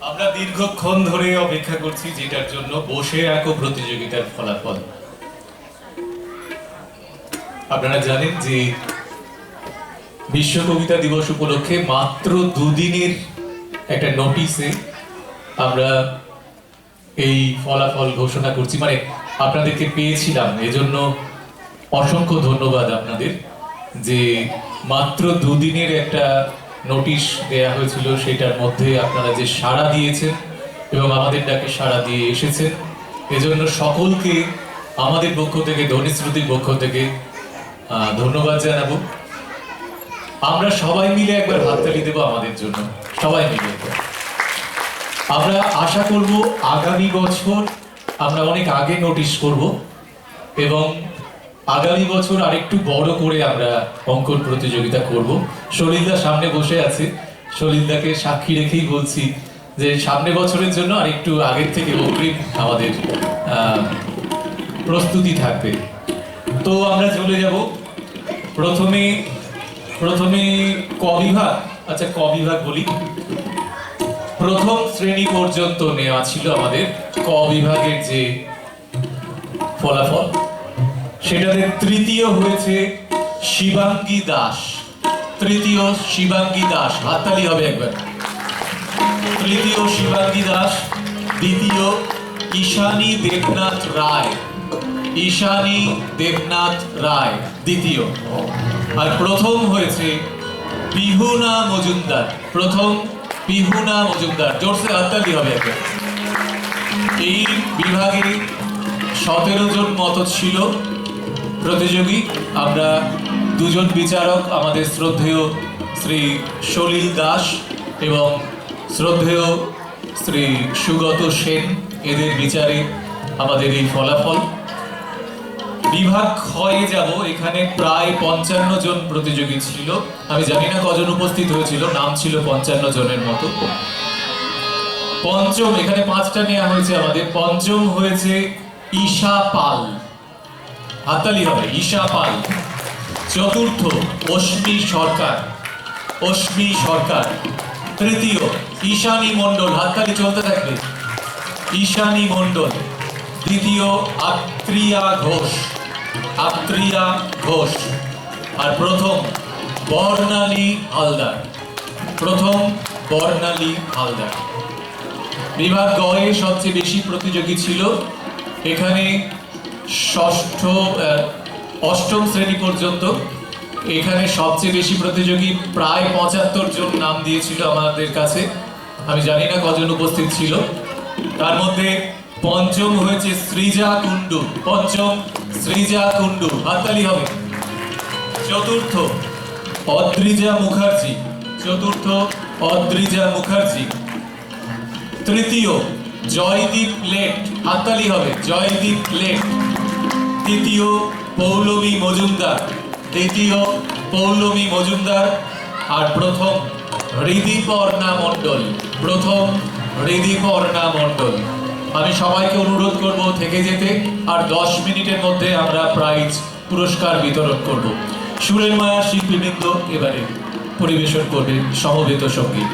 আমরা দীর্ঘক্ষণ ধরে অপেক্ষা করছি যেটার জন্য বসে রাখো প্রতিযোগিতার ফলাফল। আপনারা জানেন যে বিশ্ব কবিতা দিবস উপলক্ষে মাত্র দুদিনের একটা নোটিশে আমরা এই ফলাফল ঘোষণা করছি। মানে আপনাদেরকে পেয়েছিলাম। এজন্য অসংখ্য ধন্যবাদ আপনাদের যে মাত্র দুদিনের একটা নোটিশ দেয়া হয়েছিল সেটার মধ্যে আপনারা যে সাড়া দিয়েছেন এবং আমাদের ডাকে সাড়া দিয়ে এসেছেন। এজন্য সকলকে আমাদের পক্ষ থেকে ধ্বনিশ্রুতির পক্ষ থেকে ধন্যবাদ জানাব। আমরা সবাই মিলে একবার হাততালি দেবো আমাদের জন্য। সবাই মিলে। আমরা আশা করব আগামী বছর আমরা অনেক আগে নোটিশ করব এবং আগামী বছর আরেকটু বড় করে আমরা অঙ্কন প্রতিযোগিতা করব। সলিলদা সামনে বসে আছে। সলিলদাকে সাক্ষী রেখেই বলছি যে সামনে বছরের জন্য আরেকটু আগের থেকে অগ্রিম আমাদের প্রস্তুতি থাকবে। তো আমরা চলে যাব। প্রথমে প্রথমে ক বিভাগ? আচ্ছা কবিভাগ বলি। প্রথম শ্রেণি পর্যন্ত নেওয়া ছিল আমাদের ক বিভাগের যে ফলাফল। সেটাতে তৃতীয় হয়েছে শিবাঙ্গী দাস। তৃতীয় শিবাঙ্গী দাস, হাততালি হবে একবার। তৃতীয় শিবাঙ্গী দাস, দ্বিতীয় ঈশানী দেবনাথ রায়। ঈশানী দেবনাথ রায়, দ্বিতীয়। আর প্রথম হয়েছে পিহুনা মজুমদার, প্রথম পিহুনা মজুমদার। জোরসে হাততালি হবে একবার। এই বিভাগে সতেরো জন মত ছিল। প্রতিযোগী, আমরা দুজন বিচারক, আমাদের শ্রদ্ধেয় শ্রী সলিল দাস এবং শ্রদ্ধেয় শ্রী সুগত সেন, এদের বিচারে আমাদের এই ফলাফল। বিভাগ ক্ষয়ে যাব, এখানে প্রায় পঞ্চান্ন জন প্রতিযোগী ছিল। আমি জানি না কজন উপস্থিত হয়েছিল, নাম ছিল পঞ্চান্ন জনের মতো। পঞ্চম, এখানে পাঁচটা নেওয়া হয়েছে আমাদের। পঞ্চম হয়েছে ঈশা পাল। হাততালি হবে। ঈশা পাল, চতুর্থ অশ্মি সরকার অশ্মি সরকার। তৃতীয় ঈশানী মণ্ডল, হাততালি চলতে থাকবে। ঈশানী মণ্ডল। দ্বিতীয় আত্রিয়া ঘোষ আত্রিয়া ঘোষ। আর প্রথম বর্ণালী হালদার। প্রথম বর্ণালী হালদার। বিভাগ গয়ে সবচেয়ে বেশি প্রতিযোগী ছিল এখানে ষষ্ঠ অষ্টম শ্রেণি পর্যন্ত। এখানে সবচেয়ে বেশি প্রতিযোগী প্রায় পঁচাত্তর জন নাম দিয়েছিল আমাদের কাছে। আমি জানি না কজন উপস্থিত ছিল। তার মধ্যে পঞ্চম হয়েছে সৃজা কুন্ডু পঞ্চম সৃজা কুন্ডু হাততালি হবে। চতুর্থ অদ্রিজা মুখার্জি। চতুর্থ অদ্রিজা মুখার্জি। তৃতীয় জয়দীপ লেট। হাততালি হবে। জয়দীপ লেট। তৃতীয় পৌলমী মজুমদার। তৃতীয় পৌলমী মজুমদার আর প্রথম হৃদিপর্ণা মণ্ডল। প্রথম হৃদিপর্ণা মণ্ডল। আমি সবাইকে অনুরোধ করব থেকে যেতে আর দশ মিনিটের মধ্যে আমরা প্রাইজ পুরস্কার বিতরণ করব। সুরেন মায়া শিল্পীবৃন্দ এবারে পরিবেশন করবে সমবেত সংগীত